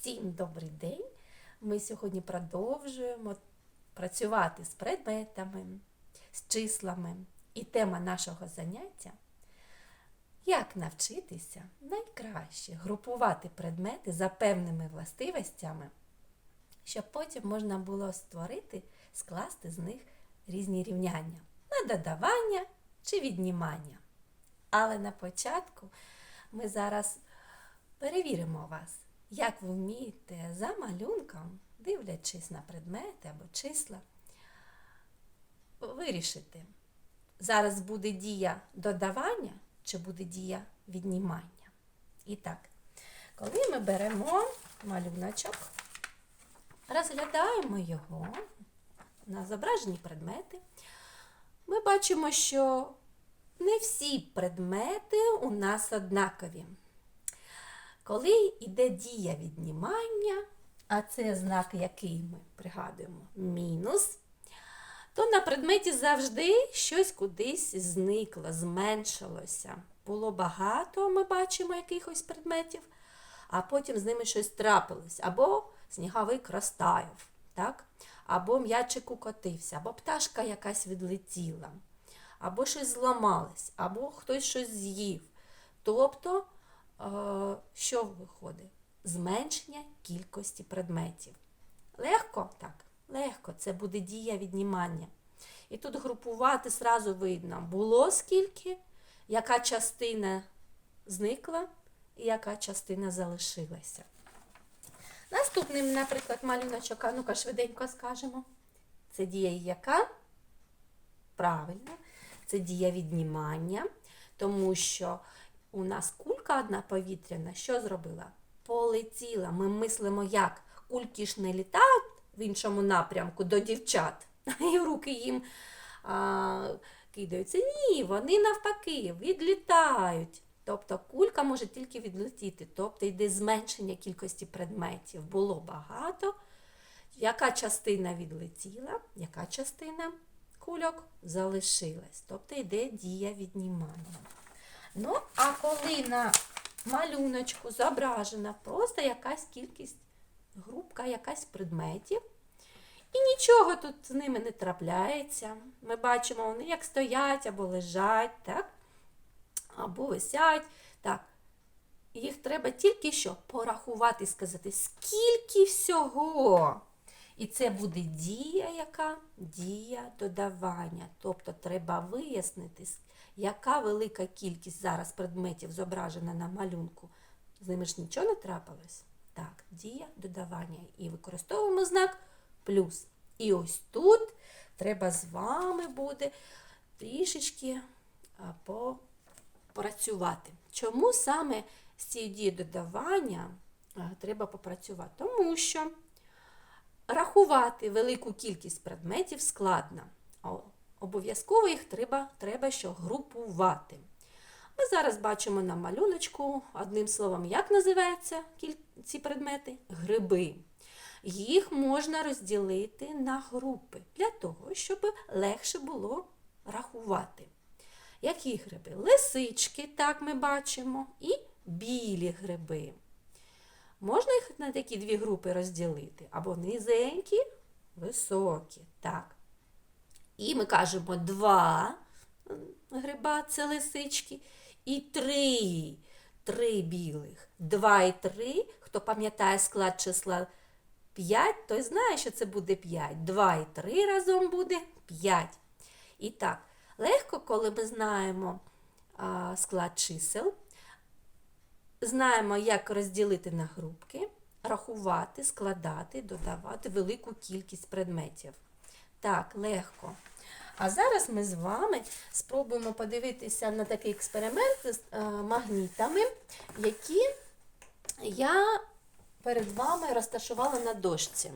Всім добрий день! Ми сьогодні продовжуємо працювати з предметами, з числами. І тема нашого заняття як навчитися найкраще групувати предмети за певними властивостями, щоб потім можна було створити, скласти з них різні рівняння на додавання чи віднімання. Але на початку ми зараз перевіримо вас, як ви вмієте за малюнком, дивлячись на предмети або числа, вирішити, зараз буде дія додавання чи буде дія віднімання. І так, коли ми беремо малюночок, розглядаємо його на зображені предмети, ми бачимо, що не всі предмети у нас однакові. Коли йде дія віднімання, а це знак, який ми пригадуємо, мінус, то на предметі завжди щось кудись зникло, зменшилося. Було багато, ми бачимо якихось предметів, а потім з ними щось трапилось. Або сніговик розтаяв, так? або м'ячик укотився, або пташка якась відлетіла, або щось зламалось, або хтось щось з'їв. Тобто, що виходить? Зменшення кількості предметів. Легко? Так, легко. Це буде дія віднімання. І тут групувати сразу видно, було скільки, яка частина зникла і яка частина залишилася. Наступним, наприклад, малюночок, а ну-ка швиденько скажемо. Це дія яка? Правильно, це дія віднімання, тому що у нас кулька одна повітряна, що зробила? Полетіла. Ми мислимо, як кульки ж не літають в іншому напрямку до дівчат, і руки їм а, кидаються. Ні, вони навпаки відлітають. Тобто кулька може тільки відлетіти, тобто йде зменшення кількості предметів. Було багато. Яка частина відлетіла, яка частина кульок залишилась. Тобто йде дія віднімання. Ну, а коли на малюночку зображена просто якась кількість, групка, якась предметів, і нічого тут з ними не трапляється. Ми бачимо, вони як стоять або лежать, так? або висять. Так. Їх треба тільки що порахувати, і сказати, скільки всього. І це буде дія, яка дія додавання. Тобто треба вияснити, яка велика кількість зараз предметів зображена на малюнку. З ними ж нічого не трапилось. Так, дія додавання. І використовуємо знак плюс. І ось тут треба з вами буде трішечки попрацювати. Чому саме з цією дією додавання треба попрацювати? Тому що рахувати велику кількість предметів складно. Обов'язково їх треба, треба що групувати. Ми зараз бачимо на малюночку, одним словом, як називаються ці предмети? Гриби. Їх можна розділити на групи для того, щоб легше було рахувати. Які гриби? Лисички, так ми бачимо, і білі гриби. Можна їх на такі дві групи розділити? Або низенькі, високі. так. І ми кажемо два гриба це лисички, і три, три білих. Два і три. Хто пам'ятає склад числа 5, той знає, що це буде 5. 2 і 3 разом буде 5. І так, легко, коли ми знаємо склад чисел, знаємо, як розділити на групки, рахувати, складати, додавати велику кількість предметів. Так, легко. А зараз ми з вами спробуємо подивитися на такий експеримент з е, магнітами, які я перед вами розташувала на дошці.